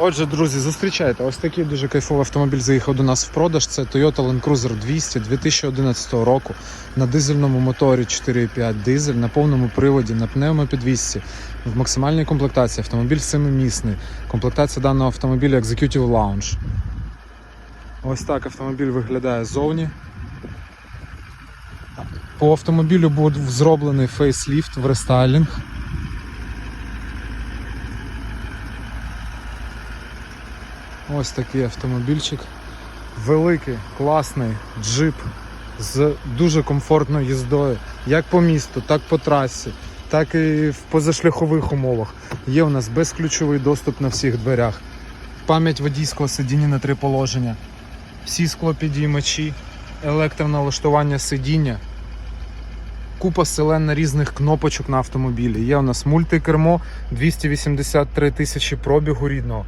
Отже, друзі, зустрічайте. Ось такий дуже кайфовий автомобіль заїхав до нас в продаж. Це Toyota Land Cruiser 200 2011 року на дизельному моторі 4,5 дизель на повному приводі на пневмопідвісці в максимальній комплектації. Автомобіль семимісний. Комплектація даного автомобіля Executive Lounge. Ось так автомобіль виглядає ззовні. По автомобілю був зроблений фейсліфт в рестайлінг. Ось такий автомобільчик. Великий, класний джип з дуже комфортною їздою, як по місту, так по трасі, так і в позашляхових умовах. Є у нас безключовий доступ на всіх дверях, пам'ять водійського сидіння на три положення, всі склопідіймачі, електроналаштування сидіння, купа селен різних кнопочок на автомобілі. Є у нас мультикермо 283 тисячі пробігу рідного.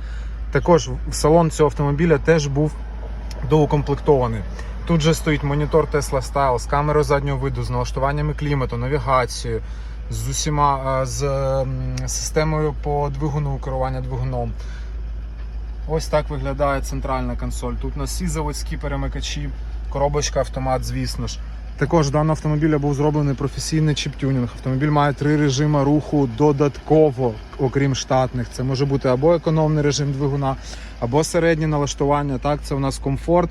Також салон цього автомобіля теж був доукомплектований. Тут же стоїть монітор Tesla Style з камерою заднього виду, з налаштуваннями клімату, навігацією, з усіма е, з системою по двигуну керування двигуном. Ось так виглядає центральна консоль. Тут у нас всі заводські перемикачі, коробочка автомат, звісно ж. Також в даного автомобіля був зроблений професійний чіп-тюнінг. Автомобіль має три режими руху додатково, окрім штатних. Це може бути або економний режим двигуна, або середнє налаштування. Так, це у нас комфорт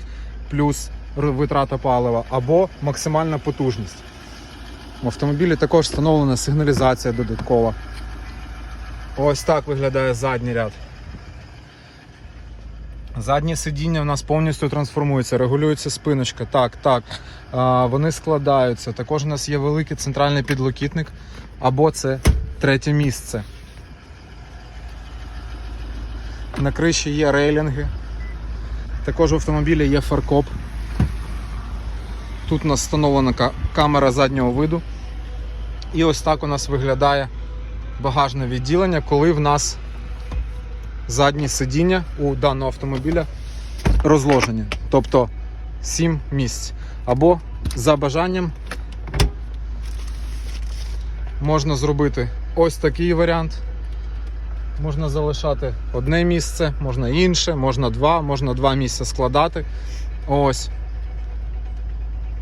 плюс витрата палива, або максимальна потужність. В автомобілі також встановлена сигналізація додаткова. Ось так виглядає задній ряд. Заднє сидіння в нас повністю трансформується, регулюється спиночка. Так, так. Вони складаються. Також у нас є великий центральний підлокітник, або це третє місце. На криші є рейлінги. Також в автомобілі є фаркоп. Тут у нас встановлена камера заднього виду. І ось так у нас виглядає багажне відділення, коли в нас задні сидіння у даного автомобіля розложені. Тобто 7 місць. Або за бажанням можна зробити ось такий варіант. Можна залишати одне місце, можна інше, можна два, можна два місця складати. Ось.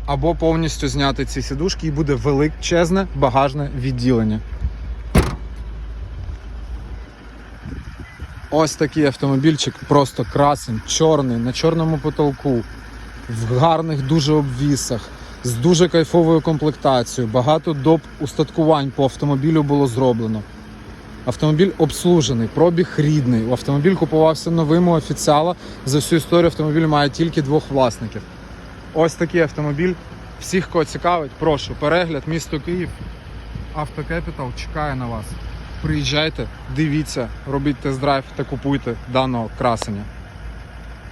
Або повністю зняти ці сідушки і буде величезне багажне відділення. Ось такий автомобільчик, просто красень, чорний, на чорному потолку, в гарних дуже обвісах, з дуже кайфовою комплектацією. Багато доп устаткувань по автомобілю було зроблено. Автомобіль обслужений, пробіг рідний. Автомобіль купувався новим у офіціала. За всю історію автомобіль має тільки двох власників. Ось такий автомобіль. Всіх, кого цікавить, прошу, перегляд, місто Київ. Автокепітал чекає на вас. Приїжджайте, дивіться, робіть тест-драйв та купуйте даного красення.